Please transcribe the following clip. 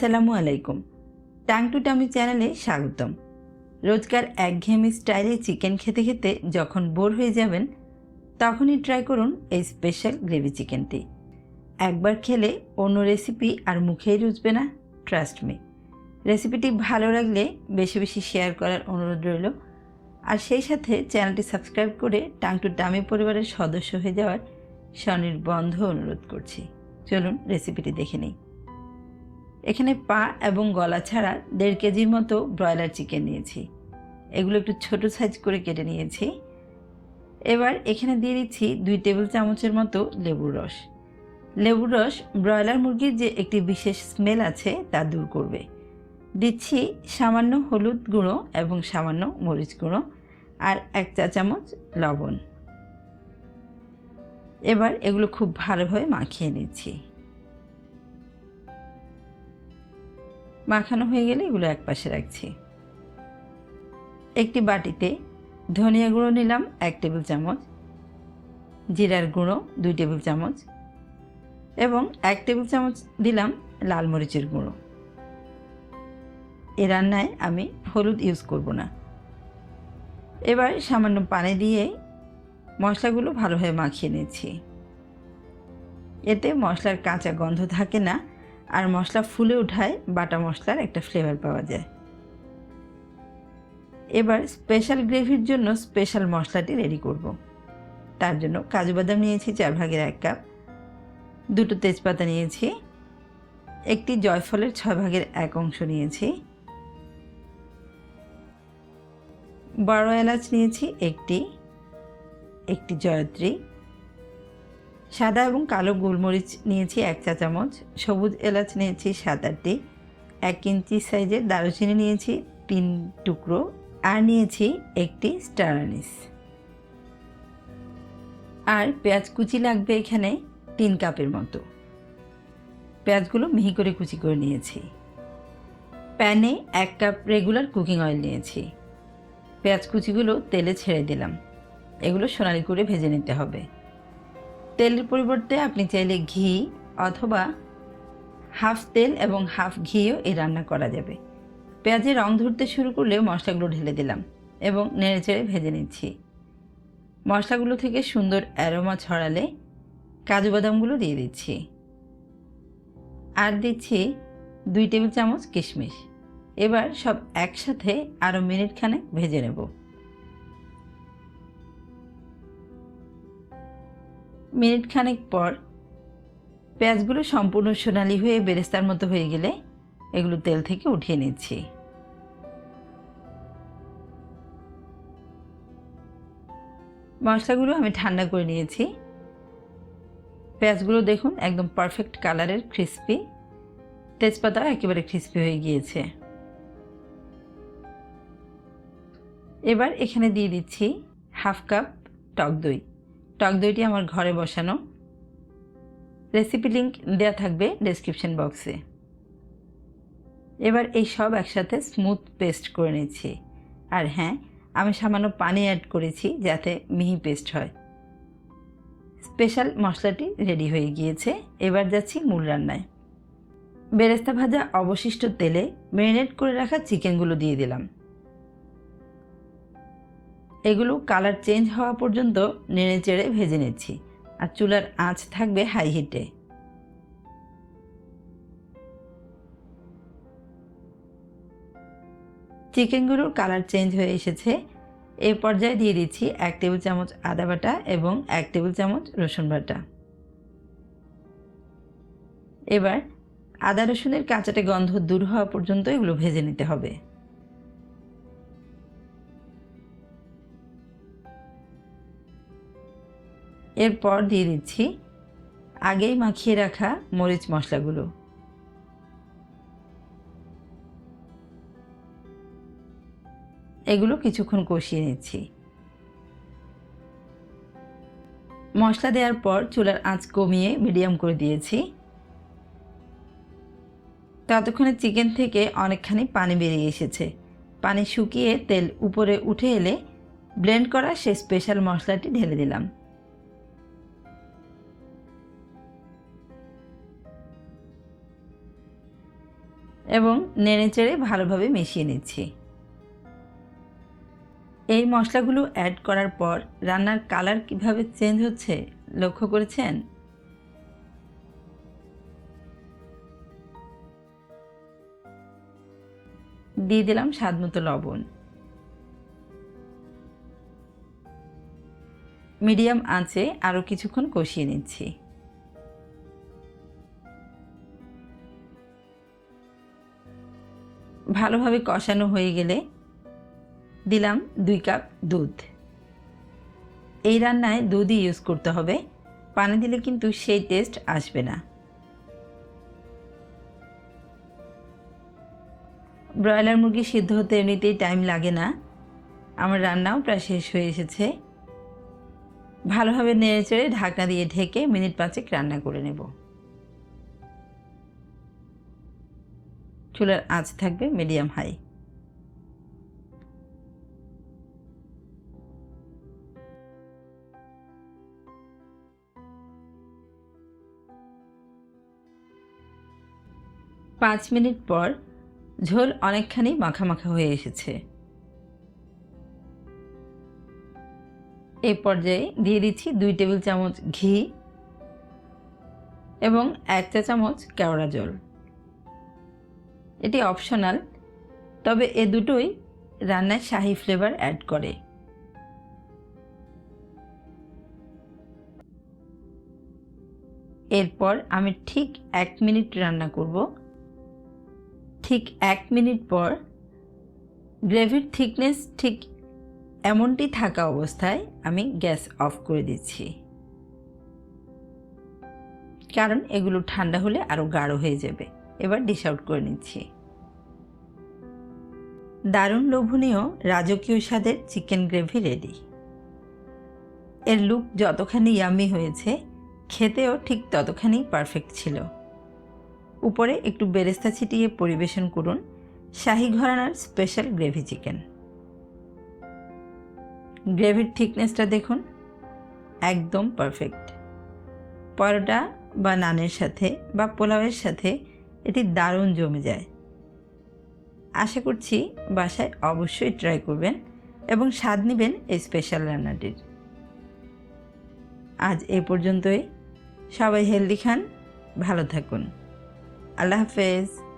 আসসালামু আলাইকুম। Tongue two tummy চ্যানেলে স্বাগতম। রোজকার একঘেয়েমি স্টাইলে চিকেন খেতে খেতে যখন বোর হয়ে যাবেন, তখনই ট্রাই করুন এই স্পেশাল গ্রেভি চিকেনটি। একবার খেলে অন্য রেসিপি আর মুখেই রুচবে না, ট্রাস্ট মি। রেসিপিটি ভালো লাগলে বেশি বেশি শেয়ার করার অনুরোধ রইল। আর সেই সাথে চ্যানেলটি সাবস্ক্রাইব করে টাং টু টামি পরিবারের সদস্য হয়ে যাওয়ার স্বনির্বন্ধ অনুরোধ করছি। চলুন রেসিপিটি দেখে নিই। এখানে পা এবং গলা ছাড়া দেড় কেজির মতো ব্রয়লার চিকেন নিয়েছি। এগুলো একটু ছোট সাইজ করে কেটে নিয়েছি। এবার এখানে দিয়ে দিচ্ছি দুই টেবিল চামচের মতো লেবুর রস। লেবুর রস ব্রয়লার মুরগির যে একটি বিশেষ স্মেল আছে তা দূর করবে। দিচ্ছি সামান্য হলুদ গুঁড়ো এবং সামান্য মরিচ গুঁড়ো আর এক চা চামচ লবণ। এবার এগুলো খুব ভালোভাবে মাখিয়ে নিচ্ছি। মাখানো হয়ে গেলে এগুলো এক পাশে রাখছি। একটি বাটিতে ধনিয়া গুঁড়ো নিলাম এক টেবিল চামচ, জিরার গুঁড়ো দুই টেবিল চামচ এবং এক টেবিল চামচ দিলাম লাল মরিচের গুঁড়ো। এ রান্নায় আমি হলুদ ইউজ করব না। এবার সামান্য পানি দিয়ে মশলাগুলো ভালোভাবে মাখিয়ে নিচ্ছি। এতে মশলার কাঁচা গন্ধ থাকে না আর মশলা ফুলে ওঠায় বাটা মশলার একটা ফ্লেভার পাওয়া যায় এবার স্পেশাল গ্রেভির জন্য স্পেশাল মশলাটি রেডি করব। তার জন্য কাজু বাদাম নিয়েছি চার ভাগের এক কাপ দুটো তেজপাতা নিয়েছি, একটি জয়ফলের ছয় ভাগের এক অংশ নিয়েছি, বড় এলাচ নিয়েছি একটি একটি জয়ত্রী সাদা এবং কালো গোলমরিচ নিয়েছি এক চা চামচ, সবুজ এলাচ নিয়েছি সাত আটটি, এক ইঞ্চি সাইজের দারুচিনি নিয়েছি তিন টুকরো, আর নিয়েছি একটি স্টার আনিস। আর পেঁয়াজ কুচি লাগবে এখানে তিন কাপের মতো। পেঁয়াজগুলো মিহি করে কুচি করে নিয়েছি। প্যানে এক কাপ রেগুলার কুকিং অয়েল নিয়েছি। পেঁয়াজ কুচিগুলো তেলে ছেড়ে দিলাম। এগুলো সোনালি করে ভেজে নিতে হবে। তেলের পরিবর্তে আপনি চাইলে ঘি অথবা হাফ তেল এবং হাফ ঘিও এই রান্না করা যাবে। পেঁয়াজের রং ধরতে শুরু করলে মশলাগুলো ঢেলে দিলাম এবং নেড়ে চেড়ে ভেজে নিচ্ছি। মশলাগুলো থেকে সুন্দর অ্যারোমা ছড়ালে কাজু বাদামগুলো দিয়ে দিচ্ছি। আর দিচ্ছি দুই টেবিল চামচ কিশমিশ। এবার সব একসাথে আরও মিনিট খানেক ভেজে নেব। মিনিট খানেক পর পেঁয়াজগুলো সম্পূর্ণ সোনালি হয়ে বেরেস্তার মতো হয়ে গেলে এগুলো তেল থেকে উঠিয়ে নিচ্ছি। মশলাগুলো আমি ঠান্ডা করে নিয়েছি। পেঁয়াজগুলো দেখুন একদম পারফেক্ট কালারের ক্রিস্পি। তেজপাতাও একেবারে ক্রিস্পি হয়ে গিয়েছে। এবার এখানে দিয়ে দিচ্ছি হাফ কাপ টক দই। টক দইটি আমার ঘরে বসানো। রেসিপি লিঙ্ক দেওয়া থাকবে ডেসক্রিপশন বক্সে। এবার এই সব একসাথে স্মুথ পেস্ট করে নিচ্ছি। আর হ্যাঁ আমি সামান্য পানি অ্যাড করেছি যাতে মিহি পেস্ট হয়। স্পেশাল মশলাটি রেডি হয়ে গিয়েছে। এবার যাচ্ছি মূল রান্নায়। বেরেস্তা ভাজা অবশিষ্ট তেলে ম্যারিনেট করে রাখা চিকেনগুলো দিয়ে দিলাম। এগুলো কালার চেঞ্জ হওয়া পর্যন্ত নেড়ে চেড়ে ভেজে নিচ্ছি আর চুলার আঁচ থাকবে হাই হিটে। চিকেনগুলোর কালার চেঞ্জ হয়ে এসেছে। এ পর্যায়ে দিয়ে দিচ্ছি এক টেবিল চামচ আদা বাটা এবং এক টেবিল চামচ রসুন বাটা। এবার আদা রসুনের কাঁচাটে গন্ধ দূর হওয়া পর্যন্ত এগুলো ভেজে নিতে হবে। এরপর দিয়ে দিচ্ছি আগেই মাখিয়ে রাখা মরিচ মশলাগুলো। এগুলো কিছুক্ষণ কষিয়ে নিচ্ছি। মশলা দেওয়ার পর চুলার আঁচ কমিয়ে মিডিয়াম করে দিয়েছি। ততক্ষণে চিকেন থেকে অনেকখানি পানি বেরিয়ে এসেছে। পানি শুকিয়ে তেল উপরে উঠে এলে ব্লেন্ড করা সে স্পেশাল মশলাটি ঢেলে দিলাম। এবং নেড়েচেড়ে ভালোভাবে মিশিয়ে নিচ্ছি। এই মশলাগুলো অ্যাড করার পর রান্নার কালার কীভাবে চেঞ্জ হচ্ছে লক্ষ্য করেছেন? দিয়ে দিলাম স্বাদ মতো লবণ। মিডিয়াম আঁচে আরও কিছুক্ষণ কষিয়ে নিচ্ছি। ভালোভাবে কষানো হয়ে গেলে দিলাম দুই কাপ দুধ। এই রান্নায় দুধই ইউজ করতে হবে, পানি দিলে কিন্তু সেই টেস্ট আসবে না। ব্রয়লার মুরগি সিদ্ধ হতে এমনিতেই টাইম লাগে না। আমার রান্নাও প্রায় শেষ হয়ে এসেছে। ভালোভাবে নেড়ে নেড়েচেড়ে ঢাকনা দিয়ে ঢেকে মিনিট পাঁচেক রান্না করে নেব। চুলার আঁচ থাকবে মিডিয়াম হাই। পাঁচ মিনিট পর ঝোল অনেকখানি মাখামাখা হয়ে এসেছে। এই পর্যায়ে দিয়ে দিচ্ছি দুই টেবিল চামচ ঘি এবং এক চা চামচ কেওড়া জল। এটি অপশনাল, তবে এ দুটোই রান্নায় শাহি ফ্লেভার অ্যাড করে। এরপর আমি ঠিক এক মিনিট রান্না করব। ঠিক এক মিনিট পর গ্রেভির থিকনেস ঠিক এমনটি থাকা অবস্থায় আমি গ্যাস অফ করে দিচ্ছি। কারণ এগুলো ঠান্ডা হলে আরও গাঢ় হয়ে যাবে। এবার ডিশ আউট করে নিচ্ছি। দারুণ লোভনীয় রাজকীয় স্বাদের চিকেন গ্রেভি রেডি এর লুক যতখানি ইয়ামি হয়েছে, খেতেও ঠিক ততখানি পারফেক্ট ছিল। উপরে একটু বেরেস্তা ছিটিয়ে পরিবেশন করুন শাহি ঘরানার স্পেশাল গ্রেভি চিকেন গ্রেভির থিকনেসটা দেখুন, একদম পারফেক্ট পরোটা বা নানের সাথে বা পোলাওয়ের সাথে এটি দারুণ জমে যায়। আশা করছি বাসায় অবশ্যই ট্রাই করবেন এবং স্বাদ নেবেন এই স্পেশাল রান্নাটির। আজ এ পর্যন্তই। সবাই হেলদি খান, ভালো থাকুন। আল্লাহ হাফেজ।